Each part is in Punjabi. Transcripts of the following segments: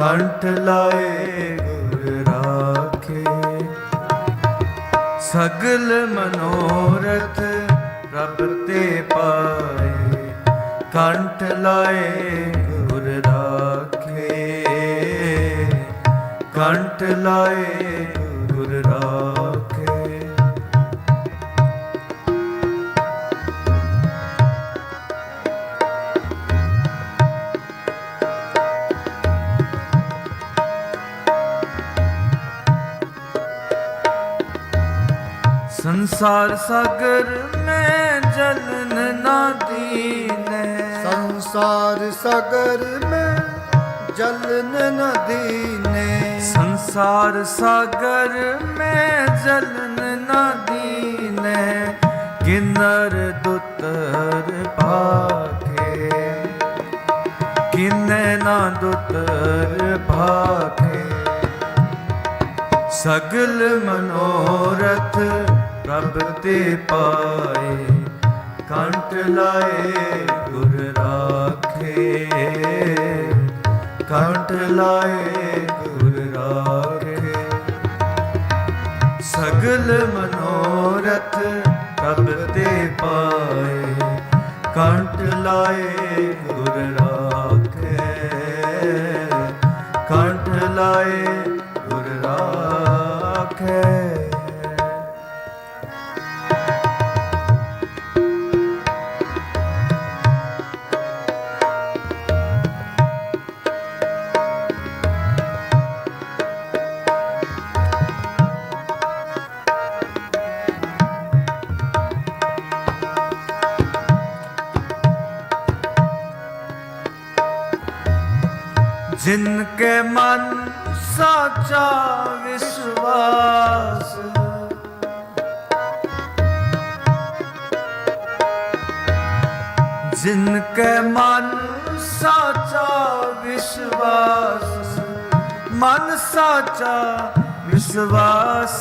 ਕੰਠ ਲਾਏ ਗੁਰ ਰਾਖੇ। ਸਗਲ ਮਨੋਰਥ ਪ੍ਰਭ ਤੇ ਪਾਏ। ਕੰਠ ਲਾਏ ਗੁਰ ਰਾਖੇ। ਕੰਠ ਲਾਏ ਗੁਰ ਰਾਖੇ। ਸੰਸਾਰ ਸਾਗਰ ਮੈਂ ਜਲਨ ਨਾ ਦੀਨੇ। ਸੰਸਾਰ ਸਾਗਰ ਮੈਂ ਜਲਨ ਨੇ ਸੰਸਾਰ ਸਾਗਰ ਮੈਂ ਜਲਨ ਨਾ ਦੀਨੇ। ਕਿਨਰ ਦੁਤਰ ਭਾਖੇ ਕਿਨੇ ਨਾ ਦੁਤਰ ਭਾਖੇ ਸਗਲ ਮਨੋਰਥ ਪ੍ਰਭ ਤੇ ਪਾਏ ਕੰਟ ਲਾਏ ਗੁਰ ਰਾਖੇ। ਕੰਟ ਲਾਏ ਗੁਰ ਰਾਖੇ। ਸਗਲ ਮਨੋਰਥ ਪ੍ਰਭ ਤੇ ਪਾਏ ਕੰਟ ਲਾਏ ਗੁਰ ਰਾਖੇ। ਕੰਟ ਲਾਏ ਗੁਰ ਰਾਖੇ। ਜਿਨ ਕੇ ਮਨ ਸਾਚਾ ਵਿਸ਼ਵਾਸ ਜਿਨ ਕੇ ਮਨ ਸਾਚਾ ਵਿਸ਼ਵਾਸ ਮਨ ਸਾਚਾ ਵਿਸ਼ਵਾਸ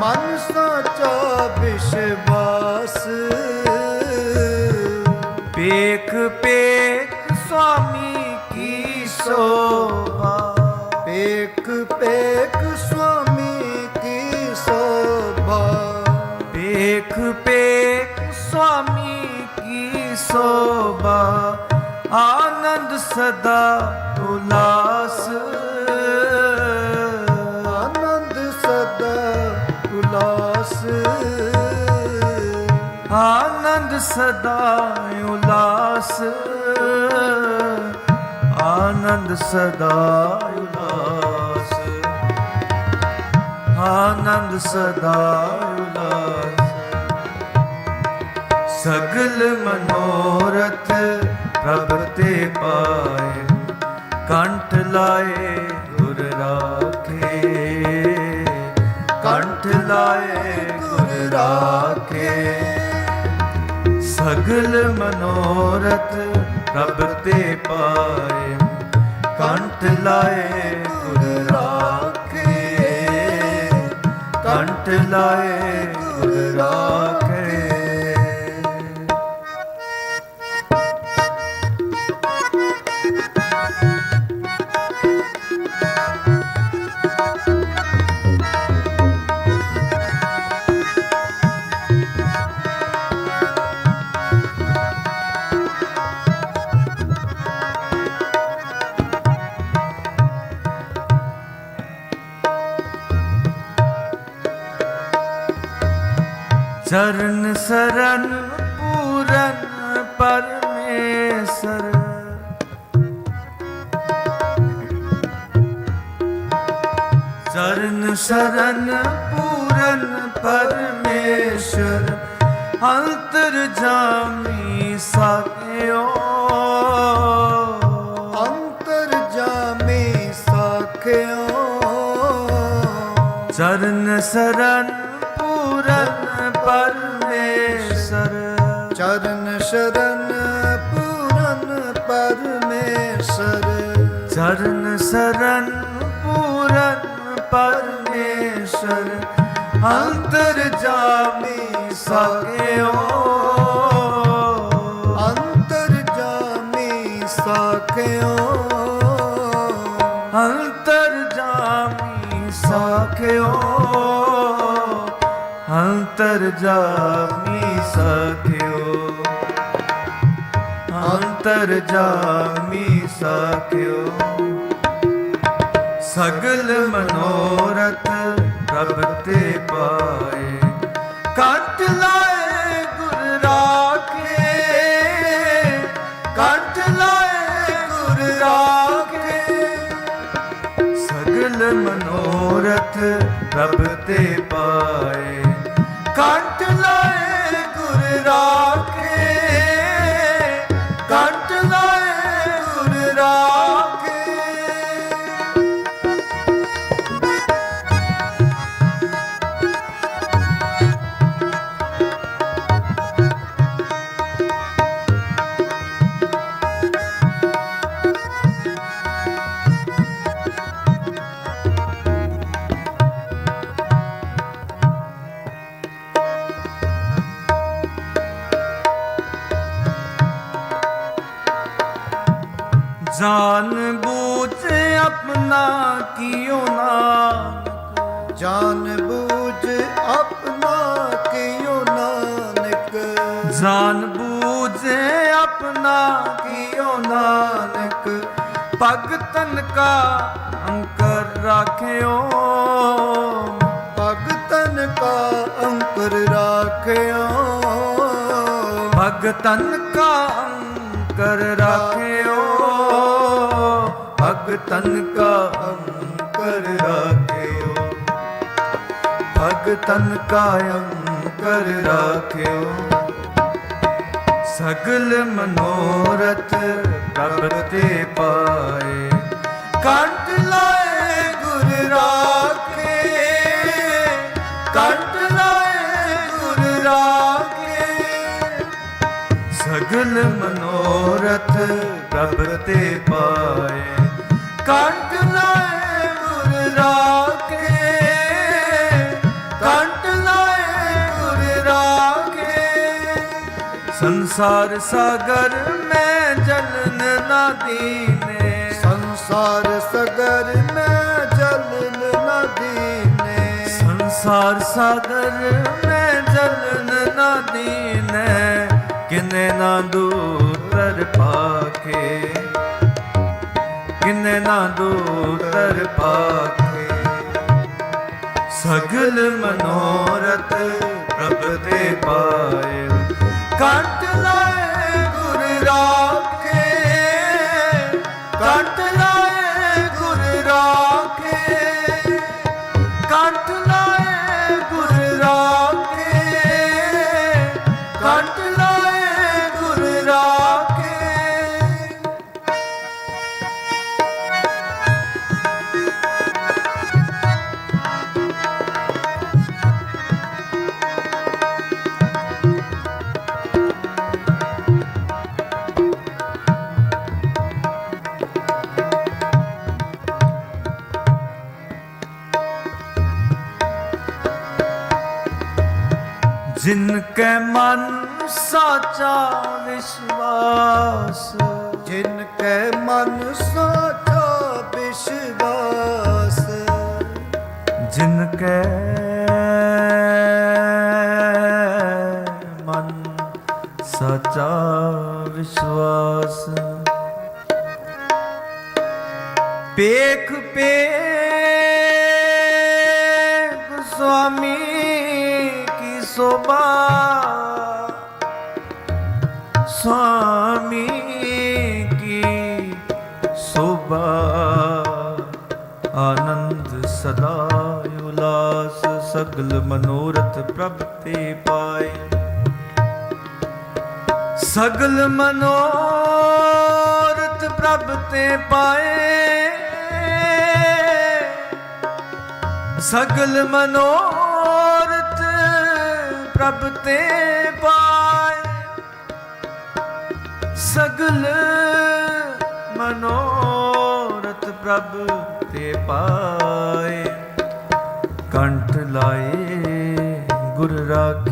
ਮਨ ਸਾਚਾ ਵਿਸ਼ਵਾਸ ਪੇਖ ਪੇਖ स्वामी की शोभा पेक पेक स्वामी की शोभा पेक पेक स्वामी की शोभा आनंद सदा उल्लास आनंद सदा उल्लास आनंद सदा उल्लास ਆਨੰਦ ਸਦਾ ਉਲਾਸ। ਆਨੰਦ ਸਦਾ ਉਲਾਸ। ਸਗਲ ਮਨੋਰਥ ਪ੍ਰਭ ਤੇ ਪਾਏ, ਕੰਠ ਲਾਏ ਗੁਰ ਰਾਖੇ। ਕੰਠ ਲਾਏ ਗੁਰ ਰਾਖੇ। ਸਗਲ ਮਨੋਰਥ ਰੱਬ ਤੇ ਕੰਠ ਲਾਏ ਗੁਰ ਰਾਖੇ। ਕੰਠ ਲਾਏ ਗੁਰ ਰਾਖੇ। ਚਰਨ ਸਰਨ ਪੂਰਨ ਪਰਮੇਸ਼ਰ ਚਰਨ ਸਰਨ ਪੂਰਨ ਪਰਮੇਸ਼ਰ ਅੰਤਰ ਜਾਮੀ ਸਾਕਿਓ ਅੰਤਰ ਜਾਮੇ ਸਾਖਿਓ ਚਰਨ ਸਰਨ ਪੂਰਨ ਪਰਮੇਸ਼ਰ ਚਰਨ ਸ਼ਰਨ ਪੂਰਨ ਪਰਮੇਸ਼ਰ। ਚਰਨ ਸਰਨ ਪੂਰਨ ਪਰਮੇਸ਼ਰ। ਅੰਤਰ ਜਾਮੀ ਸਕਿਓ ਜਾਮੀ ਸਖਿਓ ਅੰਤਰ ਜਾਮੀ ਸਖਿਓ ਸਗਲ ਮਨੋਰਥ ਪ੍ਰਭ ਤੇ ਪਾਏ ਕੱਟ ਲਾਏ ਗੁਰ ਰਾਖੇ ਕੱਟ ਲਾਏ ਗੁਰ ਰਾਖੇ ਸਗਲ ਮਨੋਰਥ ਪ੍ਰਭ ਤੇ ਪਾਏ ਕੰਟ ਲਾਏ ਗੁਰ ਰਾਖੇ ਜਾਨ ਬੂਝ ਆਪਣਾ ਕੀਓ ਨਾਨਕ ਜਾਨ ਬੂਝ ਆਪਣਾ ਕਿਉ ਨਾਨਕ ਜਾਨ ਬੂਝ ਆਪਣਾ ਕੀਓ ਨਾਨਕ ਭਗਤਨ ਕਾ ਅੰਕਰ ਰਾਖਿਓ। ਭਗਤਨ ਕਾ ਅੰਕਰ ਰਾਖਿਓ। ਭਗਤਨ ਕਾ ਅੰਕਰ ਰਾਖਿਓ। ਭਗਤਨ ਕਾ ਅੰਕਰ ਰਾਖਿਓ। ਭਗਤਨ ਕਾ ਅੰਕਰ ਰਾਖਿਓ। ਸਗਲ ਮਨੋਰਥ ਪ੍ਰਭ ਤੇ ਪਾਏ। ਕੰਟ ਲਾਏ ਗੁਰ ਰਾਖੇ। ਕੰਟ ਲਾਏ ਗੁਰ ਰਾਖੇ। ਸਗਲ ਮਨੋਰਥ ਪ੍ਰਭ ਤੇ ਪਾਏ। ਕੰਟ ਲਾਏ ਗੁਰ ਰਾਖੇ ਕੰਟ ਲਾਏ ਗੁਰ ਰਾਖੇ ਸੰਸਾਰ ਸਾਗਰ ਮੈਂ ਜਲਨ ਨਾ ਦੀਨੇ। ਸੰਸਾਰ ਸਗਰ ਮੈਂ ਜਲਨ ਨਾ ਦੀਨੇ। ਸੰਸਾਰ ਸਾਗਰ ਮੈਂ ਜਲਨ ਨਾ ਦੀਨੇ। ਕਿਨੇ ਨਾ ਦੂਤਰ ਪਾਖੇ। ਕਿਨੇ ਨਾ ਦੂਤਰ ਪਾਖੇ ਸਗਲ ਮਨੋਰਥ ਪ੍ਰਭ ਤੇ ਪਾਏ। ਕੰਟ ਲਾਏ ਗੁਰ ਰਾਖੇ। ਕੰਟ ਕੈ ਮਨ ਸਾਚਾ ਵਿਸ਼ਵਾਸ, ਜਿਨ ਕੈ ਮਨ ਸਾਚਾ ਵਿਸ਼ਵਾਸ। ਜਿਨ ਕੈ ਮਨ ਸਾਚਾ ਵਿਸ਼ਵਾਸ। ਪੇਖ ਪੇ ਸੁਆਮੀ ਸੋਭਾ ਸੁਆਮੀ ਕੀ ਸੋਭਾ ਆਨੰਦ ਸਦਾ ਉਲਾਸ ਸਗਲ ਮਨੋਰਥ ਪ੍ਰਭ ਤੇ ਪਾਏ। ਸਗਲ ਮਨੋਰਥ ਪ੍ਰਭ ਤੇ ਪਾਏ। ਸਗਲ ਮਨੋਰਥ ਪ੍ਰਭ ਤੇ ਪਾਏ ਸਗਲ ਮਨੋਰਥ ਪ੍ਰਭ ਤੇ ਪਾਏ। ਕੰਠ ਲਾਏ ਗੁਰ ਰਾਖੇ